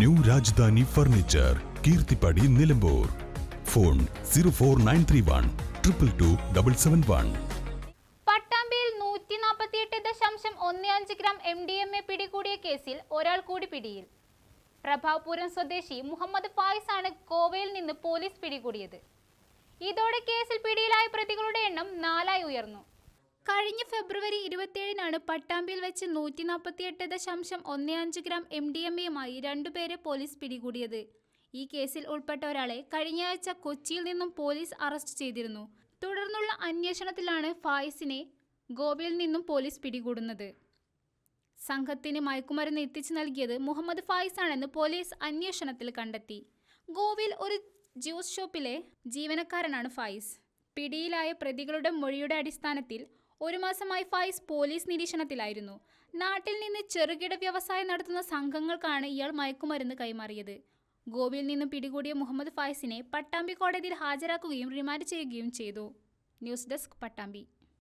New Rajdhani furniture Keerthippadi Nilambur. Phone zero four nine three one triple two double seven one. പട്ടാമ്പിയിൽ നൂറ്റി നാൽപ്പത്തിയെട്ട് ദശാംശം ഒന്ന് അഞ്ച് gram പിടികൂടിയ കേസിൽ ഒരാൾ കൂടി പിടിയിൽ. പ്രഭാപുരം സ്വദേശി മുഹമ്മദ് ഫായിസ് ആണ് ഗോവയിൽ നിന്ന് പോലീസ് പിടികൂടിയത്. ഇതോടെ കേസിൽ പിടിയിലായ പ്രതികളുടെ എണ്ണം നാലായി ഉയർന്നു. കഴിഞ്ഞ ഫെബ്രുവരി ഇരുപത്തിയേഴിനാണ് പട്ടാമ്പിയിൽ വെച്ച് നൂറ്റി നാൽപ്പത്തിയെട്ട് ദശാംശം ഒന്ന് അഞ്ച് ഗ്രാം എം ഡി എം എയുമായി രണ്ടുപേരെ പോലീസ് പിടികൂടിയത്. ഈ കേസിൽ ഉൾപ്പെട്ട ഒരാളെ കഴിഞ്ഞയാഴ്ച കൊച്ചിയിൽ നിന്നും പോലീസ് അറസ്റ്റ് ചെയ്തിരുന്നു. തുടർന്നുള്ള അന്വേഷണത്തിലാണ് ഫായിസിനെ ഗോവയിൽ നിന്നും പോലീസ് പിടികൂടുന്നത്. സംഘത്തിന് മയക്കുമരുന്ന് എത്തിച്ചു നൽകിയത് മുഹമ്മദ് ഫായിസ് ആണെന്ന് പോലീസ് അന്വേഷണത്തിൽ കണ്ടെത്തി. ഗോവയിൽ ഒരു ജ്യൂസ് ഷോപ്പിലെ ജീവനക്കാരനാണ് ഫായിസ്. പിടിയിലായ പ്രതികളുടെ മൊഴിയുടെ അടിസ്ഥാനത്തിൽ ഒരു മാസമായി ഫൈസ് പോലീസ് നിരീക്ഷണത്തിലായിരുന്നു. നാട്ടിൽ നിന്ന് ചെറുകിട വ്യവസായം നടത്തുന്ന സംഘങ്ങൾക്കാണ് ഇയാൾ മയക്കുമരുന്ന് കൈമാറിയത്. ഗോവയിൽ നിന്നും പിടികൂടിയ മുഹമ്മദ് ഫൈസിനെ പട്ടാമ്പി കോടതിയിൽ ഹാജരാക്കുകയും റിമാൻഡ് ചെയ്യുകയും ചെയ്തു. News desk Pattambi.